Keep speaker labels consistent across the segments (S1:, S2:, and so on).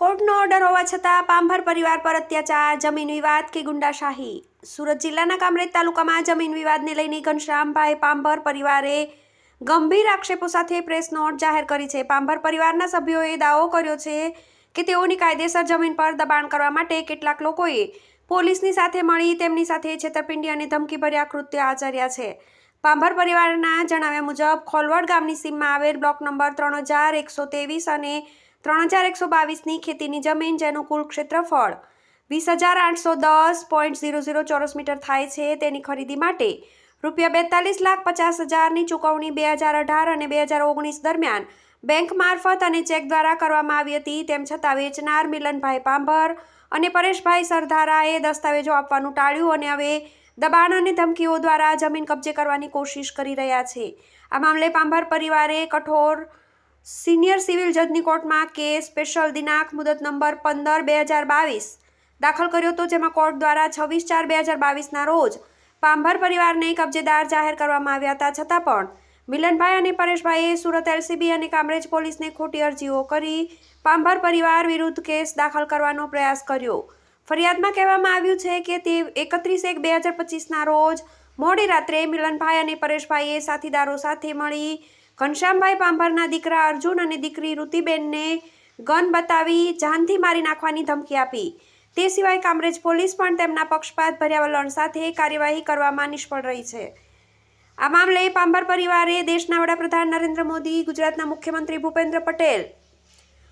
S1: કોર્ટનો order હોવા છતાં પાંભર પરિવાર પર અત્યાચાર, જમીન વિવાદ કે ગુંડાશાહી સુરત જિલ્લાના કામરેજ તાલુકામાં જમીન વિવાદને લઈને ઘનશ્યામભાઈ પાંભર પરિવારે ગંભીર આક્ષેપો સાથે પ્રેસ નોટ જાહેર કરી છે. પાંભર પરિવારના સભ્યોએ દાવો કર્યો છે કે તેઓની કાયદેસર જમીન પર દબાણ કરવા માટે કેટલાક લોકોએ પોલીસની સાથે મળી તેમની સાથે છેતરપિંડી અને ધમકીભર્યા કૃત્ય આચર્યા છે. પાંભર પરિવારના જણાવ્યા મુજબ, ખોલવડ ગામની સીમમાં આવેલ બ્લોક નંબર ત્રણ હજાર એકસો ત્રેવીસ અને ત્રણ હજાર એકસો બાવીસની ખેતીની જમીન જેનું કુલ ક્ષેત્રફળ વીસ હજાર આઠસો દસ પોઈન્ટ ઝીરો ઝીરો ચોરસ મીટર થાય છે તેની ખરીદી માટે રૂપિયા બેતાલીસ લાખ પચાસ હજારની ચૂકવણી બે હજાર અઢાર અને બે હજાર ઓગણીસ દરમિયાન બેંક મારફત અને ચેક દ્વારા કરવામાં આવી હતી, તેમ છતાં વેચનાર મિલનભાઈ પાંભર અને પરેશભાઈ સરધારાએ દસ્તાવેજો આપવાનું ટાળ્યું અને હવે દબાણ અને ધમકીઓ દ્વારા જમીન કબજે કરવાની કોશિશ કરી રહ્યા છે. આ મામલે પાંભર પરિવારે કઠોર સિનિયર સિવિલ જજની કોર્ટમાં કેસ સ્પેશિયલ દિનાંક મુદત નંબર પંદર બે હજાર બાવીસ. દાખલ કર્યો હતો જેમાં કોર્ટ દ્વારા છવ્વીસ ચાર બે હજાર બાવીસના રોજ પાંભર પરિવારને કબજેદાર જાહેર કરવામાં આવ્યા હતા. છતાં પણ મિલનભાઈ અને પરેશભાઈએ સુરત એલસીબી અને કામરેજ પોલીસને ખોટી અરજીઓ કરી પાંભર પરિવાર વિરુદ્ધ કેસ દાખલ કરવાનો પ્રયાસ કર્યો. ફરિયાદમાં કહેવામાં આવ્યું છે કે તે એકત્રીસ એક બે હજાર પચીસના રોજ મોડી રાત્રે મિલનભાઈ અને પરેશભાઈએ સાથીદારો સાથે મળી ઘનશ્યામભાઈ પાંભરના દીકરા અર્જુન અને દીકરી ઋતિબેનને ગન બતાવી જાનથી મારી નાખવાની ધમકી આપી. તે સિવાય કામરેજ પોલીસ પણ તેમના પક્ષપાત ભર્યા વલણ સાથે કાર્યવાહી કરવામાં નિષ્ફળ રહી છે. આ મામલે પાંભર પરિવારે દેશના વડાપ્રધાન નરેન્દ્ર મોદી, ગુજરાતના મુખ્યમંત્રી ભૂપેન્દ્ર પટેલ,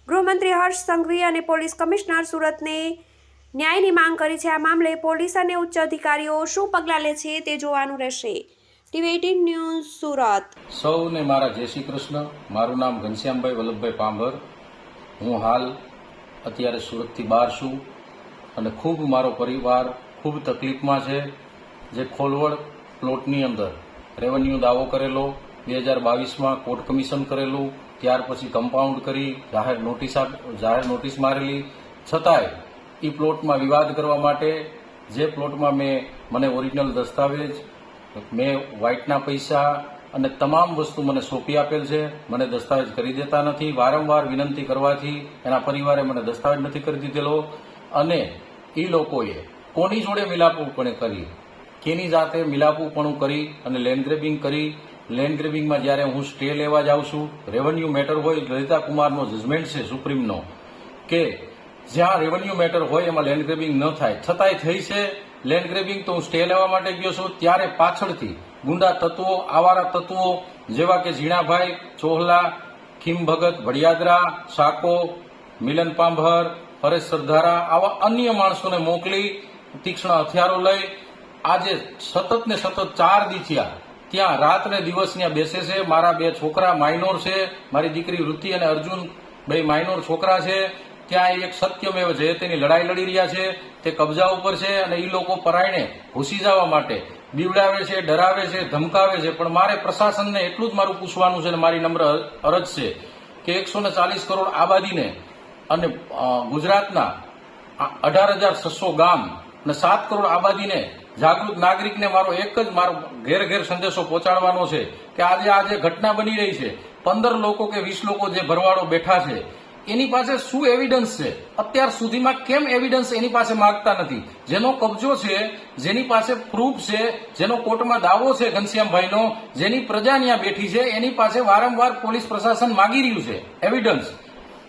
S1: ગૃહમંત્રી હર્ષ સંઘવી અને પોલીસ કમિશનર સુરતને ન્યાયની માંગ કરી છે. આ મામલે પોલીસ અને ઉચ્ચ અધિકારીઓ શું પગલાં લે છે તે જોવાનું રહેશે. TV news Surat.
S2: સૌને મારા જય શ્રી કૃષ્ણ. મારું નામ ઘનશ્યામભાઈ વલ્લભભાઈ પાંભર. હું હાલ અત્યારે સુરતથી બહાર છું અને ખૂબ મારો પરિવાર ખૂબ તકલીફમાં છે. જે ખોલવડ પ્લોટની અંદર રેવન્યુ દાવો કરેલો, બે હજાર બાવીસમાં કોર્ટ કમિશન કરેલું, ત્યાર પછી કમ્પાઉન્ડ કરી, જાહેર નોટિસ જાહેર નોટિસ મારેલી. છતાંય એ પ્લોટમાં વિવાદ કરવા માટે જે પ્લોટમાં મેં, મને ઓરિજિનલ દસ્તાવેજ મેં વ્હાઇટના પૈસા અને તમામ વસ્તુ મને સોંપી આપેલ છે. મને દસ્તાવેજ કરી દેતા નથી. વારંવાર વિનંતી કરવાથી એના પરિવારે મને દસ્તાવેજ નથી કરી દીધેલો. અને એ લોકોએ કોની જોડે મિલાપું પણ કરી? કેની જાતે મિલાપું પણ કરી અને લેન્ડ ગ્રેબિંગ કરી? લેન્ડ ગ્રેબિંગમાં જ્યારે હું સ્ટે લેવા જાઉં છું, રેવન્યુ મેટર હોય, લલિતા કુમારનો જજમેન્ટ છે સુપ્રીમનો, કે જ્યાં રેવન્યુ મેટર હોય, એમાં લેન્ડ ગ્રેબિંગ ન થાય. છતાંય થઈ છે લેન્ડ ગ્રેબિંગ તો હું સ્ટે લેવા માટે ગયો છું. ત્યારે પાછળથી ગુંડા તત્વો, આવારા તત્વો, જેવા કે ઝીણાભાઈ, ચોહલા ખીમ ભગત ભડિયાદરા સાકો, મિલન પાંભર, હરેશ સરધારા આવા અન્ય માણસોને મોકલી, તીક્ષ્ણ હથિયારો લઈ, આજે સતત ને સતત ચાર દી થયા. ત્યાં રાત ને દિવસ ત્યાં બેસે છે. મારા બે છોકરા માઇનોર છે. મારી દીકરી વૃત્તિ અને અર્જુન બે માઇનોર છોકરા છે. ત્યાં એક સત્યમેવ તેની લડાઈ લડી રહ્યા છે, તે કબજા ઉપર છે અને એ લોકો પરાયણે ઘૂસી જવા માટે બીવડાવે છે, ડરાવે છે, ધમકાવે છે. પણ મારે પ્રશાસનને એટલું જ મારું પૂછવાનું છે અને મારી નમ્ર અરજ છે કે એકસો ચાલીસ કરોડ આબાદીને અને ગુજરાતના અઢાર હજાર છસો ગામ અને સાત કરોડ આબાદીને જાગૃત નાગરિકને મારો એક જ મારો ઘેર ઘેર સંદેશો પહોંચાડવાનો છે કે આજે આ જે ઘટના બની રહી છે, પંદર લોકો કે વીસ લોકો જે ભરવાડો બેઠા છે એની પાસે શું એવિડન્સ છે? અત્યાર સુધીમાં કેમ એવિડન્સ એની પાસે માંગતા નથી? જેનો કબજો છે, જેની પાસે પ્રૂફ છે, જેનો કોર્ટમાં દાવો છે ઘનશ્યામભાઈનો, જેની પ્રજા ત્યાં બેઠી છે, એની પાસે વારંવાર પોલીસ પ્રશાસન માગી રહ્યું છે. એવિડન્સ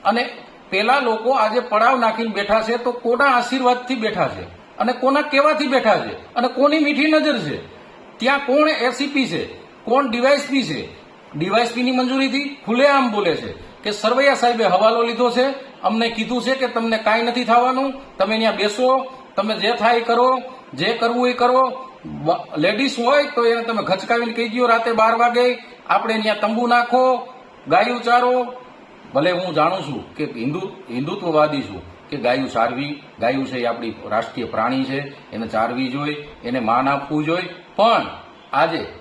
S2: અને પેલા લોકો આજે પડાવ નાખીને બેઠા છે તો કોના આશીર્વાદથી બેઠા છે? અને કોના કેવાથી બેઠા છે? અને કોની મીઠી નજર છે? ત્યાં કોણ એસીપી છે? કોણ ડીવાયસપી છે? ડીવાયસપીની મંજૂરીથી ખુલ્લેઆમ બોલે છે. કે સરવૈયા સાહેબે હવાલો લીધો છે, અમને કીધું છે કે તમને કાંઈ નથી થવાનું, તમે ત્યાં બેસો, તમે જે થાય કરો, જે કરવું એ કરો. લેડીઝ હોય તો એને તમે ઘચકાવીને કહી દો રાતે બાર વાગે, આપણે ત્યાં તંબુ નાખો, ગાયું ચારો ભલે હું જાણું છું કે હિન્દુ, હિન્દુત્વવાદી છું કે ગાયું ચારવી ગાયું છે એ આપણી રાષ્ટ્રીય પ્રાણી છે, એને ચારવી જોઈએ, એને માન આપવું જોઈએ. પણ આજે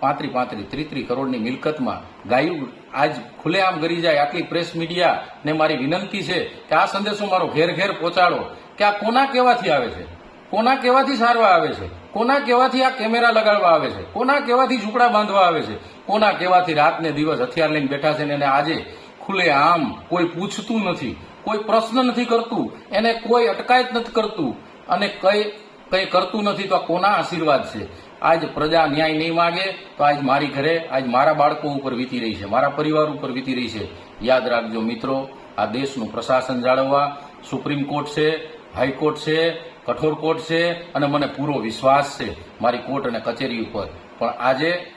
S2: પાંત્રી પાંત્રી ત્રીત્રી કરોડની મિલકતમાં ગાયું આજ ખુલ્લેઆમ ગરી જાય. આટલી પ્રેસ મીડિયા ને મારી વિનંતી છે કે આ સંદેશો મારો ઘેર ઘેર પહોંચાડો. કે આ કોના કહેવાથી આવે છે? કોના કહેવાથી સારવા આવે છે? કોના કહેવાથી આ કેમેરા લગાડવા આવે છે? કોના કહેવાથી ઝૂંપડા બાંધવા આવે છે? કોના કહેવાથી રાતને દિવસ હથિયાર લઈને બેઠા છે ને એને આજે ખુલ્લે આમ કોઈ પૂછતું નથી, કોઈ પ્રશ્ન નથી કરતું, એને કોઈ અટકાયત નથી કરતું અને કઈ કઈ કરતું નથી તો આ કોના આશીર્વાદ છે? આજ પ્રજા ન્યાય નહીં માગે, તો આજ મારી ઘરે, આજ મારા બાળકો ઉપર વીતી રહી છે, મારા પરિવાર ઉપર વીતી રહી છે. યાદ રાખજો મિત્રો, આ દેશનું પ્રશાસન જાળવવા સુપ્રીમ કોર્ટ છે, હાઈકોર્ટ છે, કઠોર કોર્ટ છે, અને મને પૂરો વિશ્વાસ છે મારી કોર્ટ અને કચેરી ઉપર. પણ આજે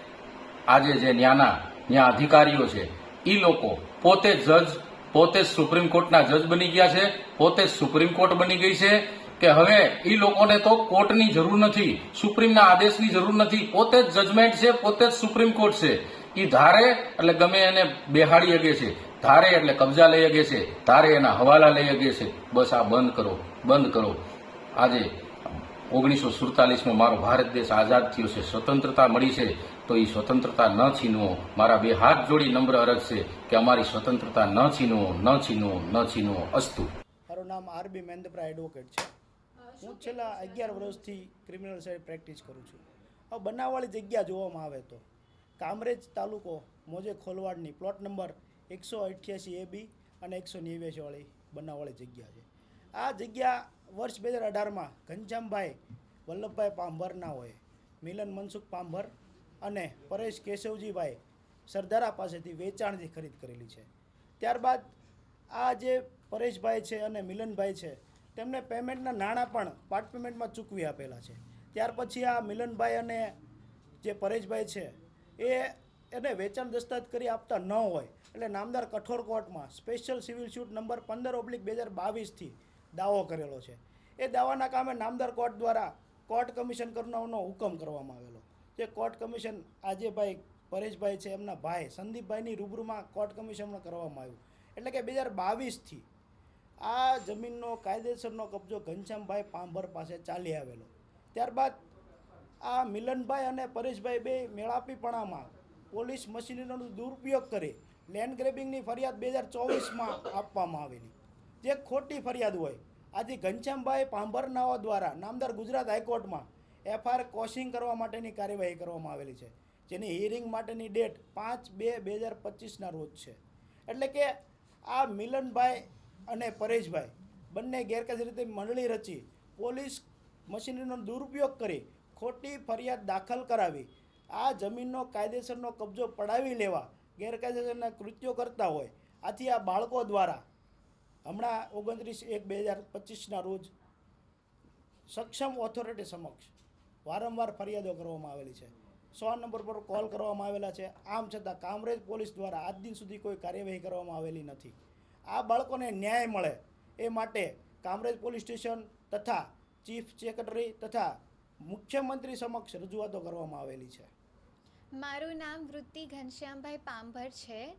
S2: આજે જે ન્યાના, ન્યા અધિકારીઓ છે એ લોકો પોતે જજ, પોતે સુપ્રીમ કોર્ટના જજ બની ગયા છે, પોતે સુપ્રીમ કોર્ટ બની ગઈ છે કે હવે એ લોકોને તો કોર્ટની જરૂર નથી, સુપ્રીમના આદેશની જરૂર નથી, પોતે જ જજમેન્ટ છે, પોતે જ સુપ્રીમ કોર્ટ છે. એ ધારે, એટલે ગમે એને બેહાડી શકે છે, ધારે એટલે કબજા લઈ શકે છે, ધારે એના હવાલા લઈ શકે છે. બસ આ બંધ કરો બંધ કરો. આજે ઓગણીસો સુડતાલીસમાં મારો ભારત દેશ આઝાદ થયો છે, સ્વતંત્રતા મળી છે, તો એ સ્વતંત્રતા ન છીનવો. મારા બે હાથ જોડી નમ્ર અરજ છે કે અમારી સ્વતંત્રતા ન છીનવો ન છીનવો ન છીનવો. અસ્તુ.
S3: મારું નામ આરબી મહેન્દ્રપ્રા એડવોકેટ છે. હું છેલ્લા અગિયાર વર્ષથી ક્રિમિનલ સાઈડ પ્રેક્ટિસ કરું છું. હવે બનાવવાળી જગ્યા જોવામાં આવે તો. કામરેજ તાલુકો મોજે ખોલવાડની પ્લોટ નંબર એકસો અઠ્યાસી એ બી અને એકસો નેવ્યાસીવાળી બનાવવાળી જગ્યા છે. આ જગ્યા વર્ષ બે હજાર અઢારમાં ઘનશ્યામભાઈ વલ્લભભાઈ પાંભરના હોય, મિલન મનસુખ પાંભર અને પરેશ કેશવજીભાઈ સરદારા પાસેથી વેચાણથી ખરીદ કરેલી છે. ત્યારબાદ આ જે પરેશભાઈ છે અને મિલનભાઈ છે તેમને પેમેન્ટના નાણાં પણ પાર્ટ પેમેન્ટમાં ચૂકવી આપેલા છે. ત્યાર પછી આ મિલનભાઈ અને જે પરેશભાઈ છે, એ એને વેચાણ દસ્તાવેજ કરી આપતા ન હોય. એટલે નામદાર કઠોર કોર્ટમાં સ્પેશિયલ સિવિલ સ્યુટ નંબર પંદર ઓબ્લિક બે હજાર બાવીસથી દાવો કરેલો છે. એ દાવાના કામે નામદાર કોર્ટ દ્વારા કોર્ટ કમિશન કરવાનો હુકમ કરવામાં આવેલો. જે કોર્ટ કમિશન આજે ભાઈ પરેશભાઈ છે, એમના ભાઈ સંદીપભાઈની રૂબરૂમાં કોર્ટ કમિશન કરવામાં આવ્યું. એટલે કે બે હજાર બાવીસથી આ જમીનનો કાયદેસરનો કબજો ઘનશ્યામભાઈ પાંભર પાસે ચાલી આવેલો. ત્યારબાદ આ મિલનભાઈ અને પરેશભાઈ બે મેળાપીપણામાં પોલીસ મશીનરીનો દુરુપયોગ કરી લેન્ડ ગ્રેબિંગની ફરિયાદ બે હજાર ચોવીસમાં આપવામાં આવેલી. જે ખોટી ફરિયાદ હોય આજે ઘનશ્યામભાઈ પાંભરનાઓ દ્વારા નામદાર ગુજરાત હાઈકોર્ટમાં એફઆઈઆર કોશિંગ કરવા માટેની કાર્યવાહી કરવામાં આવેલી છે, જેની હિયરિંગ માટેની ડેટ પાંચ બે બે હજાર પચીસના રોજ છે. એટલે કે આ મિલનભાઈ અને પરેશભાઈ, બંને ગેરકાયદે રીતે મંડળી રચી, પોલીસ મશીનરીનો દુરુપયોગ કરી ખોટી ફરિયાદ દાખલ કરાવી. આ જમીનનો કાયદેસરનો કબજો પડાવી લેવા ગેરકાયદેસરના કૃત્યો કરતા હોય. આથી આ બાળકો દ્વારા હમણાં ઓગણત્રીસ એક બે હજાર પચીસના રોજ સક્ષમ ઓથોરિટી સમક્ષ વારંવાર ફરિયાદો કરવામાં આવેલી છે. સો નંબર પર કોલ કરવામાં આવેલા છે. આમ છતાં કામરેજ પોલીસ દ્વારા આજ દિન સુધી કોઈ કાર્યવાહી કરવામાં આવેલી નથી. આ બાળકોને ન્યાય મળે એ માટે કામરેજ પોલીસ સ્ટેશન તથા ચીફ સેક્રેટરી તથા મુખ્યમંત્રી સમક્ષ રજૂઆતો કરવામાં આવેલી છે.
S4: મારું નામ વૃત્તિ ઘનશ્યામભાઈ પાંભર છે.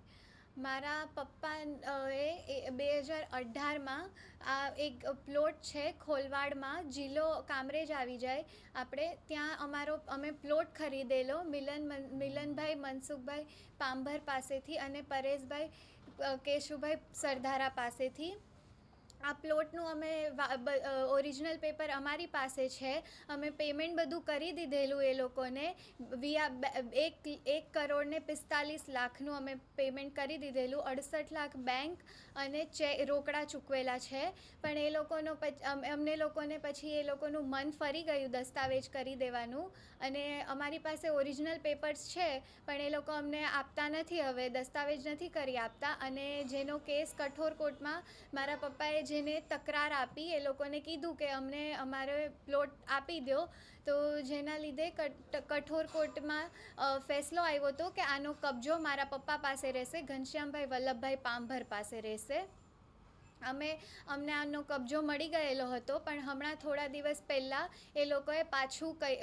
S4: મારા પપ્પા અ, એ બે હજાર અઢારમાં આ એક પ્લોટ છે ખોલવાડમાં. જિલ્લો કામરેજ આવી જાય. આપણે ત્યાં અમારો અમે પ્લોટ ખરીદેલો મિલન મિલનભાઈ મનસુખભાઈ પાંભર પાસેથી અને પરેશભાઈ કેશુભાઈ સરધારા પાસેથી. આ પ્લોટનું અમે ઓરિજિનલ પેપર અમારી પાસે છે. અમે પેમેન્ટ બધું કરી દીધેલું એ લોકોને. વિયા એક એક કરોડને પિસ્તાલીસ લાખનું અમે પેમેન્ટ કરી દીધેલું. અડસઠ લાખ બેંક અને ચે રોકડા ચૂકવેલા છે. પણ એ લોકોનો અમને લોકોને પછી એ લોકોનું મન ફરી ગયું દસ્તાવેજ કરી દેવાનું. અને અમારી પાસે ઓરિજિનલ પેપર્સ છે, પણ એ લોકો અમને આપતા નથી, હવે દસ્તાવેજ નથી કરી આપતા. અને જેનો કેસ કઠોર કોર્ટમાં મારા પપ્પાએ જેને તકરાર આપી, એ લોકોને કીધું કે અમને અમારે પ્લોટ આપી દો તો જેના લીધે કઠોર કોર્ટમાં ફેસલો આવ્યો હતો કે આનો કબજો મારા પપ્પા પાસે રહેશે, ઘનશ્યામભાઈ વલ્લભભાઈ પાંભર પાસે રહેશે. અમે, અમને આનો કબજો મળી ગયેલો હતો, પણ હમણાં થોડા દિવસ પહેલાં એ લોકોએ પાછું કઈ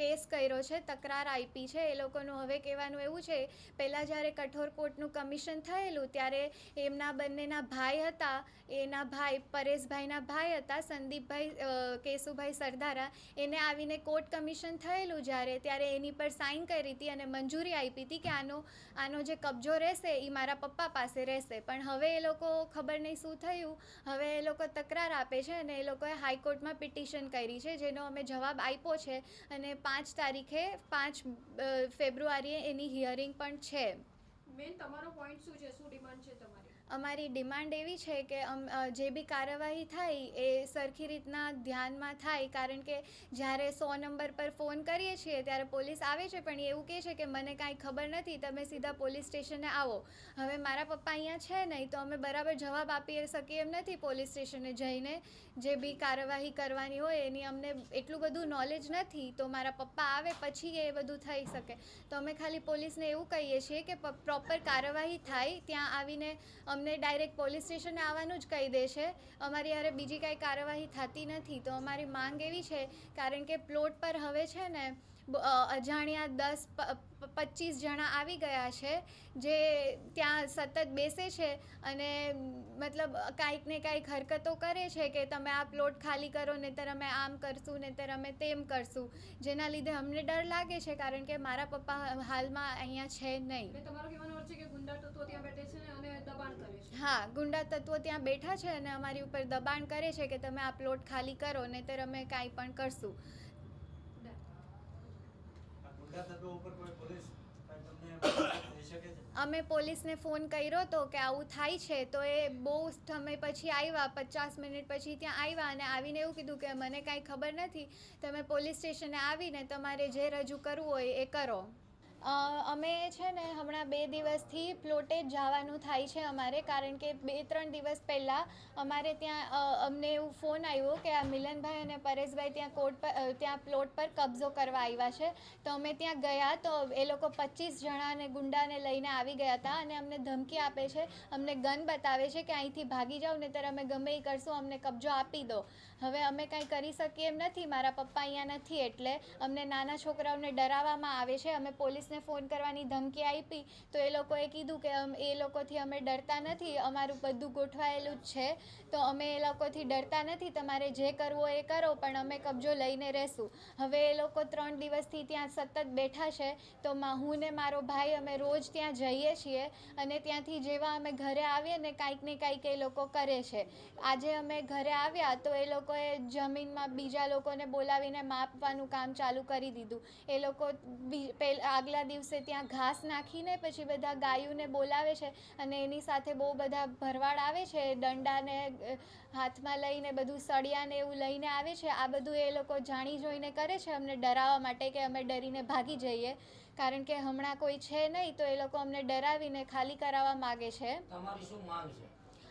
S4: કેસ કર્યો છે, તકરાર આપી છે. એ લોકોનું હવે કહેવાનું એવું છે, પહેલાં જ્યારે કઠોર કોર્ટનું કમિશન થયેલું, ત્યારે એમના બંનેના ભાઈ હતા. એના ભાઈ પરેશભાઈના ભાઈ હતા, સંદીપભાઈ કેશુભાઈ સરદારા. એને આવીને કોર્ટ કમિશન થયેલું જ્યારે, ત્યારે એની પર સાઇન કરી હતી અને મંજૂરી આપી હતી કે આનો આનો જે કબજો રહેશે એ મારા પપ્પા પાસે રહેશે. પણ હવે એ લોકો ખબર નહીં શું થયું. હવે એ લોકો તકરાર આપે છે અને એ લોકોએ હાઈકોર્ટમાં પિટિશન કરી છે, જેનો અમે જવાબ આપ્યો છે. અને પાંચ તારીખે પાંચ ફેબ્રુઆરીએ એની હિયરિંગ પણ છે.
S5: મેન તમારો પોઈન્ટ શું છે? શું ડિમાન્ડ છે તમારી?
S4: અમારી ડિમાન્ડ એવી છે કે જે બી કાર્યવાહી થાય એ સરખી રીતના ધ્યાનમાં થાય કારણ કે જ્યારે સો નંબર પર ફોન કરીએ છીએ ત્યારે પોલીસ આવે છે પણ એવું કહે છે કે મને કાંઈ ખબર નથી તમે સીધા પોલીસ સ્ટેશને આવો. હવે મારા પપ્પા અહીંયા છે નહીં તો અમે બરાબર જવાબ આપી શકીએ એમ નથી પોલીસ સ્ટેશને જઈને. જે બી કાર્યવાહી કરવાની હોય એની અમને એટલું બધું નોલેજ નથી, તો મારા પપ્પા આવે પછી એ બધું થઈ શકે. તો અમે ખાલી પોલીસને એવું કહીએ છીએ કે પ્રોપર કાર્યવાહી થાય, ત્યાં આવીને અમને ડાયરેક્ટ પોલીસ સ્ટેશને આવવાનું જ કહી દે છે અમારી હારે બીજી કાંઈ કાર્યવાહી થતી નથી. તો અમારી માંગ એવી છે, કારણ કે પ્લોટ પર હવે છે ને અજાણ્યા દસ પચીસ જણા આવી ગયા છે જે ત્યાં સતત બેસે છે અને મતલબ કાંઈક ને કાંઈક હરકતો કરે છે કે તમે આ પ્લોટ ખાલી કરો નહીંતર અમે આમ કરશું નહીંતર અમે તેમ કરશું. જેના લીધે અમને ડર લાગે છે કારણ કે મારા પપ્પા હાલમાં અહીંયા છે નહીં. હા ગુંડા તત્વો ત્યાં બેઠા છે અને અમારી ઉપર દબાણ કરે છે કે તમે આ પ્લોટ ખાલી કરો નહીંતર અમે કાંઈ પણ કરશું
S6: આ ગુંડા તત્વો ઉપર કોઈ પોલીસ કાંઈ તમને થઈ શકે છે
S4: અમે પોલીસને ફોન કર્યો તો કે આવું થાય છે, તો એ બહુ સમય પછી આવ્યા, પચાસ મિનિટ પછી ત્યાં આવ્યા અને આવીને એવું કીધું કે મને કાંઈ ખબર નથી, તમે પોલીસ સ્ટેશને આવીને તમારે જે રજૂ કરવું હોય એ કરો. અમે છે ને હમણાં બે દિવસથી પ્લોટે જ જવાનું થાય છે અમારે, કારણ કે બે ત્રણ દિવસ પહેલાં અમારે ત્યાં અમને એવું ફોન આવ્યો કે આ મિલનભાઈ અને પરેશભાઈ ત્યાં કોર્ટ પર ત્યાં પ્લોટ પર કબજો કરવા આવ્યા છે. તો અમે ત્યાં ગયા તો એ લોકો પચીસ જણાને ગુંડાને લઈને આવી ગયા હતા અને અમને ધમકી આપે છે, અમને ગન બતાવે છે કે અહીંથી ભાગી જાઓ, નહીંતર અમે ગમે એ કરશું, અમને કબજો આપી દો. હવે અમે કાંઈ કરી શકીએ એમ નથી, મારા પપ્પા અહીંયા નથી એટલે અમને નાના છોકરાઓને ડરાવવામાં આવે છે, અમે પોલીસને ફોન કરવાની ધમકી આપી, તો એ લોકોએ કીધું કે એ લોકોથી અમે ડરતા નથી, અમારું બધું ગોઠવાયેલું જ છે, તો અમે એ લોકોથી ડરતા નથી, તમારે જે કરવું એ કરો, પણ અમે કબજો લઈને રહેશું. હવે એ લોકો ત્રણ દિવસથી ત્યાં સતત બેઠા છે, તો હું ને મારો ભાઈ અમે રોજ ત્યાં જઈએ છીએ, અને ત્યાંથી જેવા અમે ઘરે આવીએ ને કાંઈક ને કાંઈક એ લોકો કરે છે. આજે અમે ઘરે આવ્યા, તો એ લોકોએ જમીનમાં બીજા લોકોને બોલાવીને માપવાનું કામ ચાલુ કરી દીધું. એ લોકો બી- પહેલ દિવસે ત્યાં ઘાસ નાખીને પછી બધા ગાયોને બોલાવે છે અને એની સાથે બહુ બધા ભરવાડ આવે છે દંડાને હાથમાં લઈને બધું સળિયાને એવું લઈને આવે છે. આ બધું એ લોકો જાણી જોઈને કરે છે અમને ડરાવવા માટે કે અમે ડરીને ભાગી જઈએ. કારણ કે હમણાં કોઈ છે નહીં તો એ લોકો અમને ડરાવીને ખાલી કરાવવા માગે છે.
S6: તમારી શું માંગ છે?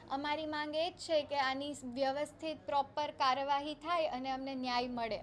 S4: અમારી માંગ એ જ છે કે આની વ્યવસ્થિત પ્રોપર કાર્યવાહી થાય અને અમને ન્યાય મળે.